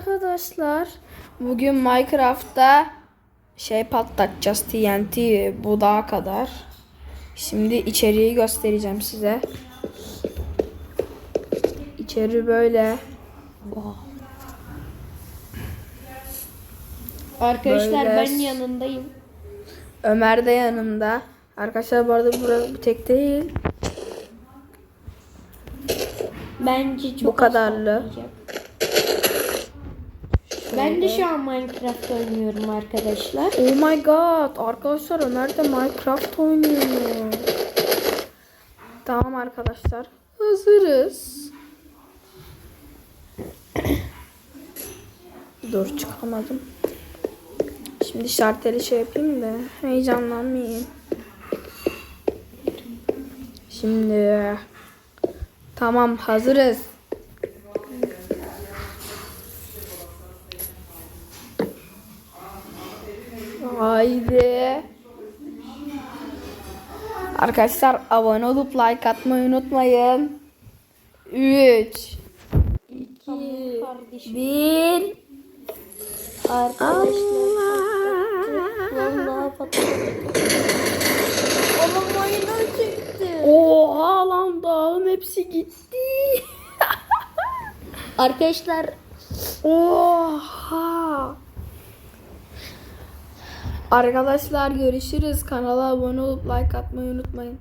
arkadaşlar. Bugün Minecraft'ta şey patlatacağız TNT bu dağa kadar. Şimdi içeriği göstereceğim size. İçeri böyle. Arkadaşlar Böyle. ben yanındayım. Ömer de yanımda. Arkadaşlar bu arada burası bir tek değil. Bence çok Bu kadarlı. patlayacak. Ben de şu an Minecraft oynuyorum arkadaşlar. Oh my god. Arkadaşlar Ömer de Minecraft oynuyor. Tamam arkadaşlar. Hazırız. Dur çıkamadım. Şimdi şarteli şey yapayım da heyecanlanmayayım. Şimdi tamam hazırız. Haydi. Arkadaşlar abone olup like atmayı unutmayın. 3 2 kardeşim. 1 Arkadaşlar Allah. Oğlum oyunu çıktı. Oha lan dağın hepsi gitti. Arkadaşlar Oha. Arkadaşlar görüşürüz. Kanala abone olup like atmayı unutmayın.